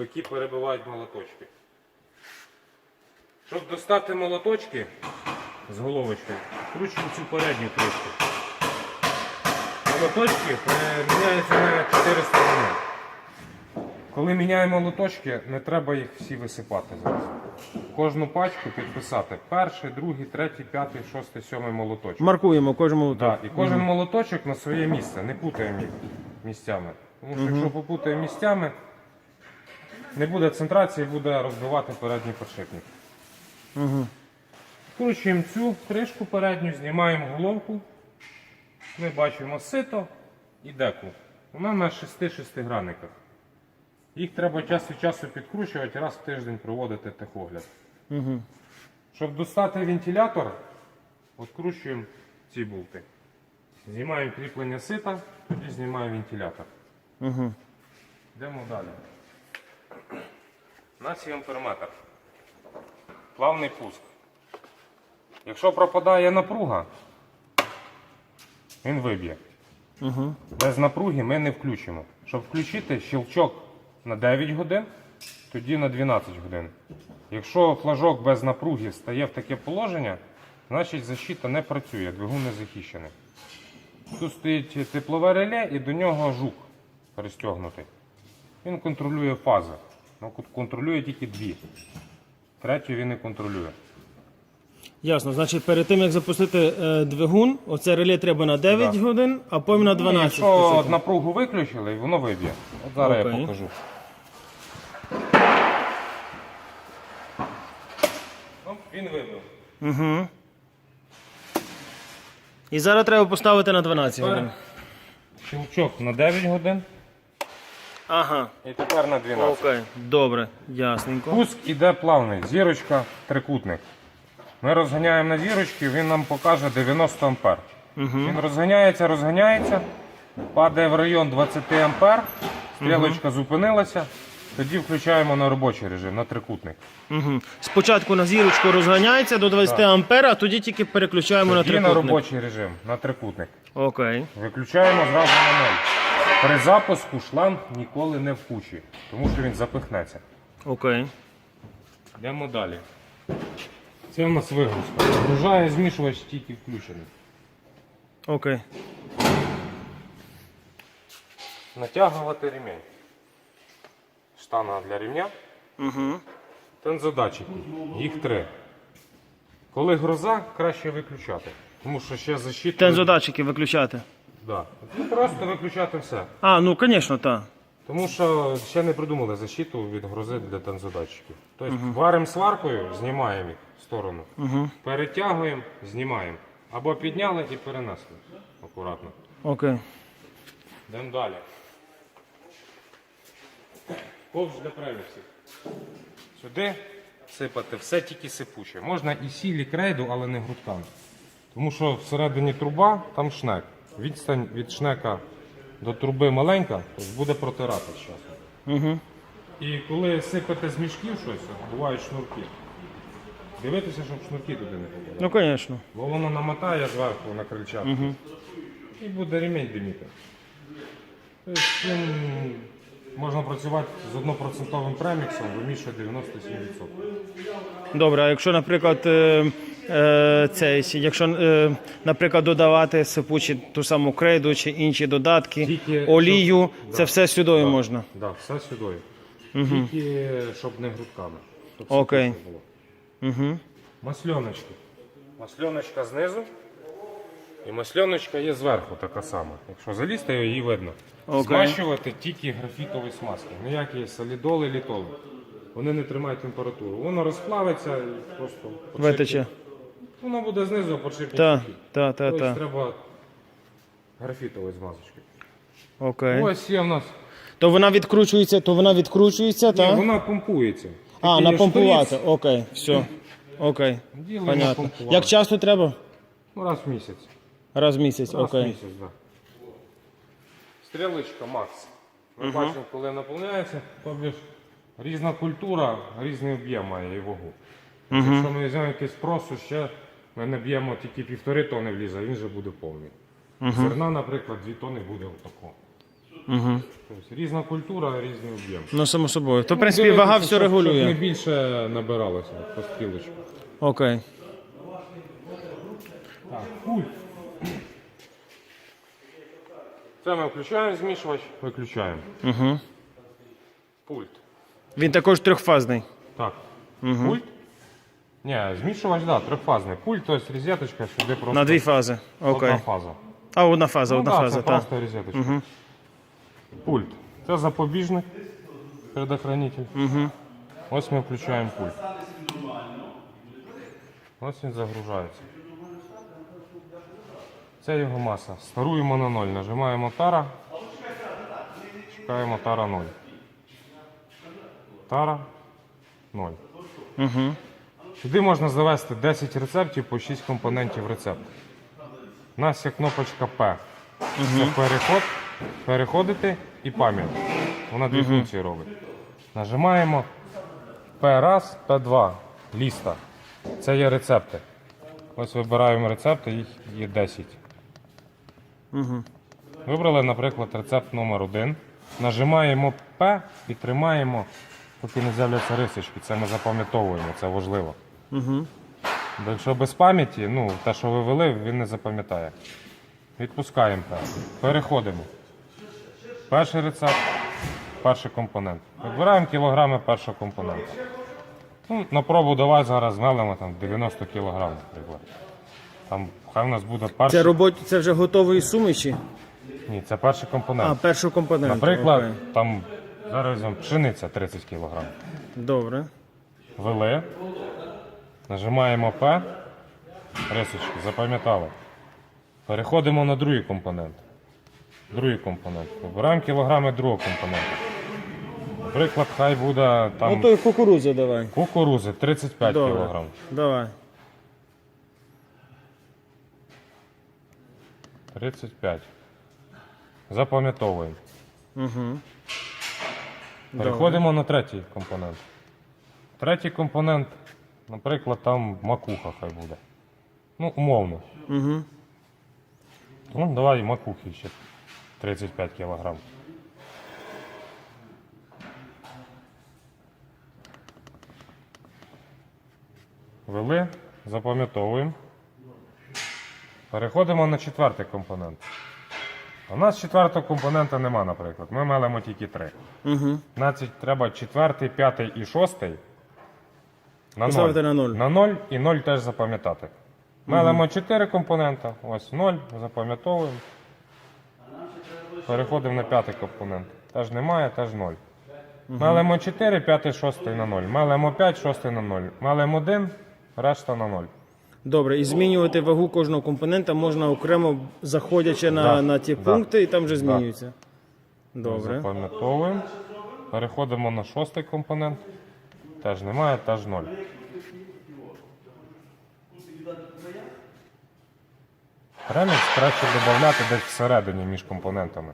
які перебивають молоточки. Щоб достати молоточки з головочки, вкручуємо цю передню кришку. Молоточки міняються на 4 сторони. Коли міняємо молоточки, не треба їх всі висипати зараз. Кожну пачку підписати перший, другий, третій, п'ятий, шостий, сьомий молоточок. Маркуємо кожному Да, і кожен молоточок на своє місце, не путаємо їх місцями. Тому що якщо попутаємо місцями, не буде центрації, буде розбивати передній подшипник. Угу. Вкручуємо цю кришку передню, знімаємо головку. Ми бачимо сито і деку. Вона на 6 граниках. Їх треба час від часу підкручувати, раз в тиждень проводити техогляд. Угу. Щоб достати вентилятор, відкручуємо ці болти. Знімаємо кріплення сита, тоді знімаємо вентилятор. Угу. Йдемо далі. Нас є. Плавний пуск. Якщо пропадає напруга, він виб'є. Угу. Без напруги ми не включимо. Щоб включити щелчок на 9 годин, тоді на 12 годин. Якщо флажок без напруги стає в таке положення, значить защита не працює, двигун не захищений. Тут стоїть теплове реле і до нього жук пристегнутий. Він контролює фази. Ну, контролює тільки дві. Третю він не контролює. Ясно. Значить, перед тим як запустити е, двигун, оце реле треба на 9 Да. годин, а потім на Ну, 12. якщо пустити. напругу виключили, воно виб'є. От зараз Окей. я покажу. Ну, він вибив. Угу. І зараз треба поставити на 12 годин. Щелчок на 9 годин Ага. і тепер на 12. Окей. Добре, ясненько. Пуск іде плавний, зірочка, трикутник. Ми розганяємо на зірочки, він нам покаже 90 ампер. Він розганяється, розганяється, падає в район 20 ампер, стрілочка зупинилася, тоді включаємо на робочий режим, на трикутник. Угу. Спочатку на зірочку розганяється до 20 ампер, а тоді тільки переключаємо на Тоді на трикутник. робочий режим, на трикутник. Окей. Виключаємо зразу на ноль. При запуску шланг ніколи не вкучує, тому що він запихнеться. Окей. Йдемо далі. Це у нас вигрузка. Вгружає змішувач тільки включений. Окей. Натягувати ремінь. Штанга для ремня. Угу. Тензодатчики. Їх три. Коли гроза, краще виключати. Тому що ще защита. Тензодатчики виключати. Да. Ну, просто виключати все. А, ну звісно, так. Тому що ще не придумали защиту від грози для тензодатчиків. Тобто варимо сваркою, знімаємо їх в сторону. Перетягуємо, знімаємо. Або підняли і перенесли. Акуратно. Окей. Йдемо далі. Ковш для прелюксів. Сюди сипати все тільки сипуче. Можна і сіль, і крейду, але не грудками. Тому що всередині труба там шнек. Відстань від шнека до труби маленька, тобто буде протирати з часом. Угу. І коли сипете з мішків щось, бувають шнурки. Дивитися, щоб шнурки туди не попадали. Ну, звісно. Бо воно намотає зверху на крильчатку. Угу. І буде ремінь диміти. Тобто цим можна працювати з 1% преміксом, вимішує 97%. Добре, а якщо, наприклад, е, е, цей, якщо, е, наприклад, додавати сипучі ту саму крейду чи інші додатки, Тільки, олію, щоб- це да. все сюди Так, можна. Так, все сюди. Тільки щоб не грудками. Щоб все Окей. було. Угу. Масльоночки. Масльоночка знизу. І масльоночка є зверху така сама. Якщо залізти, її видно. Окей. Змащувати тільки графітові смазки. Ніякі солідоли, літоли. Вони не тримають температуру. Воно розплавиться і просто подшипник- Витече. Воно буде знизу, подшипник. Так, так, так, Тобто треба графітової змазочки. Окей. Ось є в нас. То вона відкручується, то вона відкручується, Ні, так? вона помпується. А, напомпувати. Окей, все. Окей. Понятно. напомпувати. Як часто треба? Ну, раз в місяць. Раз в місяць, Раз в окей. місяць, так. Да. Стрілочка Макс. Ми бачимо, коли наповняється, тобі ж різна культура, різний об'єм має і вагу. Якщо ми візьмемо якийсь просу, ще ми не б'ємо тільки півтори тони влізе, він вже буде повний. Зерна, наприклад, дві тони буде отако. Угу. Тобто різна культура, різний об'єм. Ну, само собою. То, в принципі, Дивитися, вага все щоб- Щоб не більше набиралося по стрілочку. Окей. Так, пульт. Це ми включаємо змішувач, виключаємо. Угу. Пульт. Він також трьохфазний. Так. Пульт. Ні, змішувач, да, трьохфазний. Пульт, тобто розеточка сюди просто На дві фази. Окей. одна фаза. А, одна фаза, Ну, одна да, фаза, це так. просто розеточка. Пульт. Це запобіжник, предохранитель. Угу. Ось ми включаємо пульт. Ось він загружається. Це його маса. Старуємо на 0. Нажимаємо тара. Чекаємо тара 0. Тара 0. Угу. Сюди можна завести 10 рецептів по 6 компонентів рецепту. У нас є кнопочка П. Це переход, переходити і пам'ять. Вона дві функції робить. Нажимаємо P1, P2, ліста. Це є рецепти. Ось вибираємо рецепти, їх є 10. Угу. Вибрали, наприклад, рецепт номер 1 Нажимаємо P і тримаємо, поки не з'являться рисочки. Це ми запам'ятовуємо, це важливо. Угу. Бо якщо без пам'яті, ну, те, що ви ввели, він не запам'ятає. Відпускаємо П. Переходимо. Перший рецепт, перший компонент. Вибираємо кілограми першого компонента. Ну, на пробу давай зараз змелимо там 90 кілограм, наприклад. Там хай у нас буде Це перший. робот, це вже готові суміші? Ні, це перший компонент. А, перший компонент. Наприклад, Окей. там зараз пшениця 30 кг. Добре. Ввели. Нажимаємо П. Рисочки, запам'ятали. Переходимо на другий компонент. Другий компонент. Вибираємо кілограми другого компонента. Наприклад, хай буде там Ну то й давай. кукурузи 35 Добре. кг. Давай. 35. Запам'ятовуємо. Угу. Переходимо на третій компонент. Третій компонент, наприклад, там макуха хай буде. Ну, умовно. Угу. Ну, давай макухи ще 35 кг. Ввели, запам'ятовуємо. Переходимо на четвертий компонент. У нас четвертого компонента нема, наприклад. Ми мелимо тільки три. Угу. Значить, треба четвертий, п'ятий і шостий. На Поставити на нуль. На ноль і ноль теж запам'ятати. Мелимо чотири компонента. Ось ноль, запам'ятовуємо. Переходимо на п'ятий компонент. Теж немає, теж ноль. Мелимо 4, п'ятий, шостий на 0. Мелимо 5, шостий на 0. Мелимо 1, решта на 0. Добре, і змінювати вагу кожного компонента можна окремо заходячи на, Да, на ті да. пункти, і там вже змінюється. Добре. Запам'ятовуємо. Переходимо на шостий компонент. Теж немає, теж 0. Премікс краще додати десь всередині між компонентами.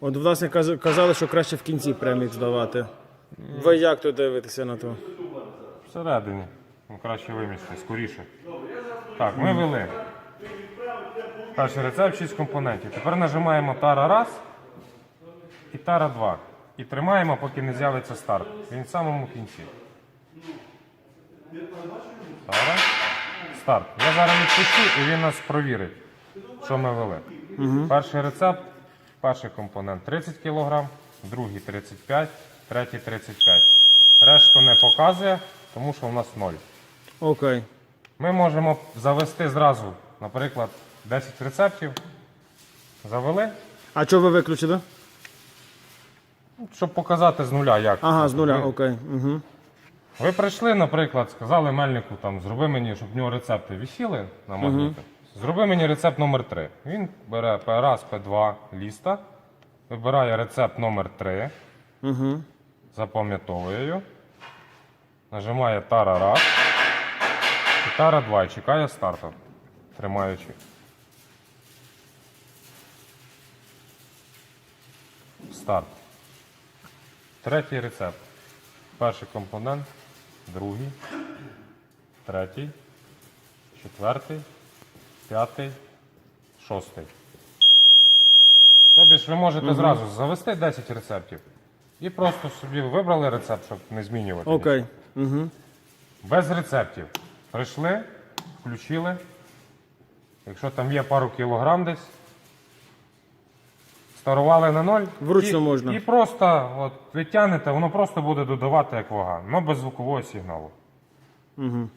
От, власне, каз- казали, що краще в кінці премікс давати. Ви як тут дивитеся на то? Всередині. Ну, краще вимісти, скоріше. Так, ми ввели. Перший рецепт 6 компонентів. Тепер нажимаємо тара раз і тара 2. І тримаємо, поки не з'явиться старт. Він в самому кінці. Тара. Старт. Я зараз відпущу і він нас провірить, що ми ввели. Перший рецепт, перший компонент 30 кг, другий 35, третій 35. Решту не показує, тому що у нас 0. Окей. Ми можемо завести зразу, наприклад, 10 рецептів. Завели, А що ви виключили? щоб показати з нуля, як. Ага, з нуля, окей. Угу. Ви прийшли, наприклад, сказали мельнику, там, зроби мені, щоб в нього рецепти висіли на магнітах. Зроби мені рецепт номер 3 Він бере P1, P2 ліста, вибирає рецепт номер 3 Угу. запам'ятовує його, нажимає тара раз і тара 2 і чекає старту, тримаючи. Старт. Третій рецепт. Перший компонент, другий, третій, четвертий, п'ятий, шостий. Тобі ж ви можете зразу завести 10 рецептів і просто собі вибрали рецепт, щоб не змінювати. Окей. Угу. Без рецептів. Прийшли, включили. Якщо там є пару кілограм десь, старували на ноль. Вручну і, можна. І просто от, ви тягнете, воно просто буде додавати як вага, але без звукового сигналу. Угу.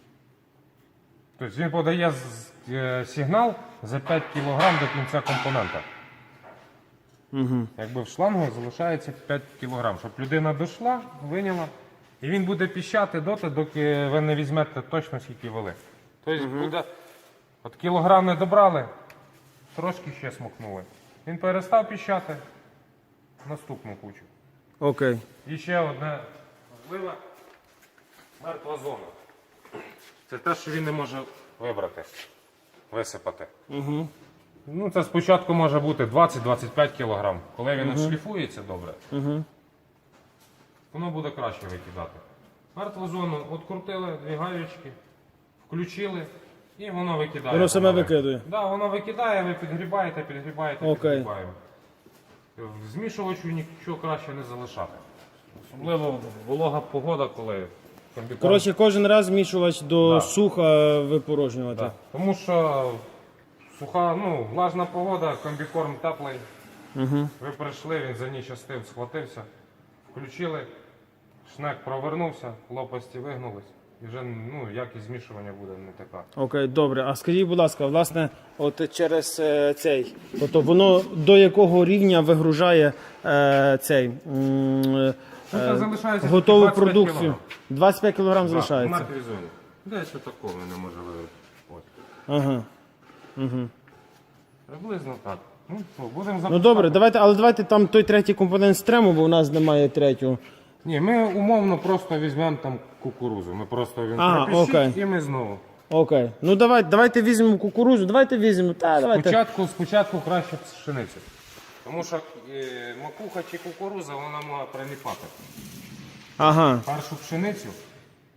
Тобто він подає з- е, сигнал за 5 кг до кінця компонента. Угу. Якби в шлангу залишається 5 кг, щоб людина дійшла, виняла, і він буде піщати доти, доки ви не візьмете точно скільки вели. Тобто буде, от кілограм не добрали, трошки ще смокнули. Він перестав піщати, наступну кучу. Окей. І ще одне важливе мертва зона. Це те, що він не може вибрати, висипати. Угу. Ну, це спочатку може бути 20-25 кг. Коли він відшліфується добре, Угу. воно буде краще викидати. Мертву зону відкрутили дві гаючки, включили і воно викидає. Воно саме ви- викидає? Да, воно викидає, ви підгрібаєте, підгрібаєте, Окей. підгрібаємо. В змішувачу нічого краще не залишати. Особливо волога погода, коли комбікорм- Коротше, кожен раз змішувач до Да. суха випорожнювати. Да. Тому що суха, ну, влажна погода, комбікорм теплий. Угу. Ви прийшли, він за ніч остив, схватився, включили, шнек провернувся, лопасті вигнулись. І вже ну, якість змішування буде не така. Окей, добре. А скажіть, будь ласка, власне, от через е, цей, тобто воно до якого рівня вигружає е, цей м, е, Ну, це залишається готову 25 продукцію? кілограм. 25 кг Так, залишається. мертвій зоні. Десь отакого не може виявити. От. Ага. Угу. Приблизно так. Ну, що, будемо Ну добре, давайте, але давайте там той третій компонент стрему, бо у нас немає третього. Ні, ми умовно просто візьмемо там кукурузу. Ми просто він Ага, окей. і ми знову. Окей. Ну давай, давайте візьмемо кукурузу, давайте візьмемо. Та, давайте. Спочатку, спочатку краще пшеницю. Тому що е, макуха чи кукуруза вона може приліпати. Ага. Першу пшеницю,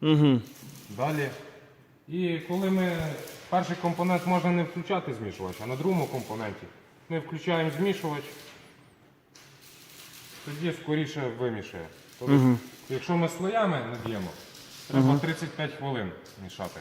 Угу. далі. І коли ми перший компонент можна не включати змішувач, а на другому компоненті ми включаємо змішувач, тоді скоріше вимішує. Якщо ми слоями наб'ємо, треба 35 хвилин мішати.